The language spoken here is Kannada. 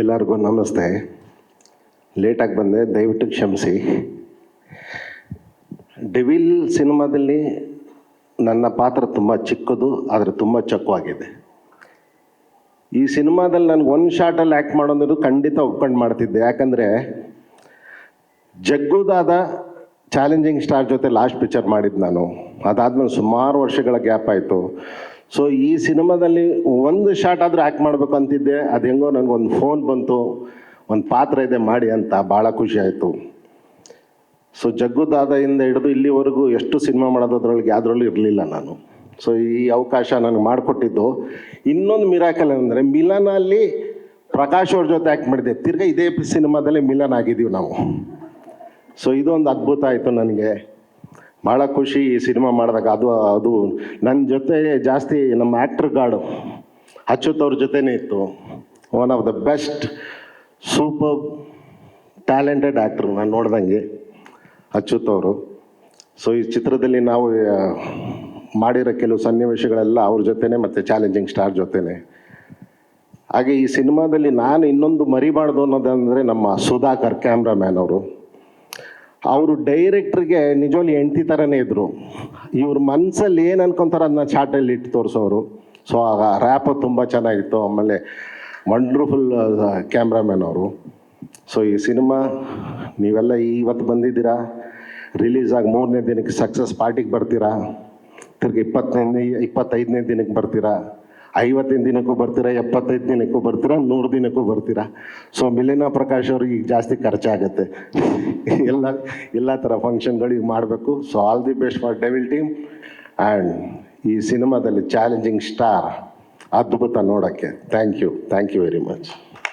ಎಲ್ಲರಿಗೂ ನಮಸ್ತೆ. ಲೇಟಾಗಿ ಬಂದೆ, ದಯವಿಟ್ಟು ಕ್ಷಮಿಸಿ. ಡೆವಿಲ್ ಸಿನಿಮಾದಲ್ಲಿ ನನ್ನ ಪಾತ್ರ ತುಂಬ ಚಿಕ್ಕದು, ಆದರೆ ತುಂಬ ಚೊಕ್ಕವಾಗಿದೆ. ಈ ಸಿನಿಮಾದಲ್ಲಿ ನನಗೆ ಒಂದು ಶಾರ್ಟಲ್ಲಿ ಆ್ಯಕ್ಟ್ ಮಾಡೋದು ಖಂಡಿತ ಒಪ್ಕೊಂಡು ಮಾಡ್ತಿದ್ದೆ. ಯಾಕಂದರೆ ಜಗ್ಗುದಾದ ಚಾಲೆಂಜಿಂಗ್ ಸ್ಟಾರ್ ಜೊತೆ ಲಾಸ್ಟ್ ಪಿಕ್ಚರ್ ಮಾಡಿದ್ದು ನಾನು. ಅದಾದಮೇಲೆ ಸುಮಾರು ವರ್ಷಗಳ ಗ್ಯಾಪ್ ಆಯಿತು. ಸೊ ಈ ಸಿನಿಮಾದಲ್ಲಿ ಒಂದು ಶಾಟ್ ಆದರೂ ಆ್ಯಕ್ಟ್ ಮಾಡಬೇಕು ಅಂತಿದ್ದೆ, ಅದು ಹೆಂಗೋ ನನಗೊಂದು ಫೋನ್ ಬಂತು, ಒಂದು ಪಾತ್ರ ಇದೆ ಮಾಡಿ ಅಂತ ಭಾಳ ಖುಷಿ ಆಯಿತು. ಸೊ ಜಗ್ಗುದಾದದಿಂದ ಹಿಡಿದು ಇಲ್ಲಿವರೆಗೂ ಎಷ್ಟು ಸಿನಿಮಾ ಮಾಡೋದ್ರೊಳಗೆ ಯಾವುದ್ರಲ್ಲೂ ಇರಲಿಲ್ಲ ನಾನು. ಸೊ ಈ ಅವಕಾಶ ನನಗೆ ಮಾಡಿಕೊಟ್ಟಿದ್ದು. ಇನ್ನೊಂದು ಮಿರಾಕಲ್ ಅಂದರೆ ಮಿಲನಲ್ಲಿ ಪ್ರಕಾಶ್ ಅವ್ರ ಜೊತೆ ಆ್ಯಕ್ಟ್ ಮಾಡಿದೆ ತಿರ್ಗಾ ಇದೇ ಸಿನಿಮಾದಲ್ಲಿ ಮಿಲನ್ ಆಗಿದ್ದೀವಿ ನಾವು. ಸೊ ಇದೊಂದು ಅದ್ಭುತ ಆಯಿತು ನನಗೆ. ಭಾಳ ಖುಷಿ ಈ ಸಿನಿಮಾ ಮಾಡಿದಾಗ. ಅದು ಅದು ನನ್ನ ಜೊತೆ ಜಾಸ್ತಿ ನಮ್ಮ ಆ್ಯಕ್ಟ್ರ್ ಗಾರ್ಡು ಅಚ್ಯುತ್ ಅವ್ರ ಜೊತೆನೇ ಇತ್ತು. One of the best super talented actor ನಾನು ನೋಡ್ದಂಗೆ ಅಚ್ಯುತ್ ಅವರು. ಸೊ ಈ ಚಿತ್ರದಲ್ಲಿ ನಾವು ಮಾಡಿರೋ ಕೆಲವು ಸನ್ನಿವೇಶಗಳೆಲ್ಲ ಅವ್ರ ಜೊತೆನೇ ಮತ್ತು ಚಾಲೆಂಜಿಂಗ್ ಸ್ಟಾರ್ ಜೊತೆನೇ. ಹಾಗೆ ಈ ಸಿನಿಮಾದಲ್ಲಿ ನಾನು ಇನ್ನೊಂದು ಮರಿಬಾರ್ದು ಅನ್ನೋದಂದರೆ ನಮ್ಮ ಸುಧಾಕರ್ ಕ್ಯಾಮ್ರಾಮ್ಯಾನ್ ಅವರು. ಅವರು ಡೈರೆಕ್ಟ್ರಿಗೆ ನಿಜವಾಗ್ಲೂ ಹೆಂಡ್ತಿ ಥರನೇ ಇದ್ದರು ಇವ್ರ ಮನಸ್ಸಲ್ಲಿ ಏನು ಅನ್ಕೊಂತಾರ ಅದನ್ನ ಚಾಟಲ್ಲಿ ಇಟ್ಟು ತೋರಿಸೋರು ಸೊ ಆಗ ರ್ಯಾಪ್ ತುಂಬ ಚೆನ್ನಾಗಿತ್ತು. ಆಮೇಲೆ ವಂಡ್ರ್ಫುಲ್ ಕ್ಯಾಮ್ರಾಮ್ಯಾನ್ ಅವರು. ಸೊ ಈ ಸಿನಿಮಾ, ನೀವೆಲ್ಲ ಇವತ್ತು ಬಂದಿದ್ದೀರಾ? ರಿಲೀಸ್ ಆಗಿ ಮೂರನೇ ದಿನಕ್ಕೆ ಸಕ್ಸಸ್ ಪಾರ್ಟಿಗೆ ಬರ್ತೀರಾ? ತಿರ್ಗಿ ಇಪ್ಪತ್ತನೇ ಇಪ್ಪತ್ತೈದನೇ ದಿನಕ್ಕೆ ಬರ್ತೀರಾ? ಐವತ್ತನೇ ದಿನಕ್ಕೂ ಬರ್ತೀರಾ, ಎಪ್ಪತ್ತೈದು ದಿನಕ್ಕೂ ಬರ್ತೀರಾ, ನೂರು ದಿನಕ್ಕೂ ಬರ್ತೀರಾ? ಸೊ ಮಿಲಿನಾ ಪ್ರಕಾಶ್ ಅವ್ರಿಗೆ ಈಗ ಜಾಸ್ತಿ ಖರ್ಚಾಗುತ್ತೆ. ಎಲ್ಲ ಎಲ್ಲ ಥರ ಫಂಕ್ಷನ್ಗಳಿಗೆ ಮಾಡಬೇಕು. So all the best for Devil team and ಈ ಸಿನಿಮಾದಲ್ಲಿ ಚಾಲೆಂಜಿಂಗ್ ಸ್ಟಾರ್ ಅದ್ಭುತ ನೋಡೋಕ್ಕೆ. Thank you thank you very much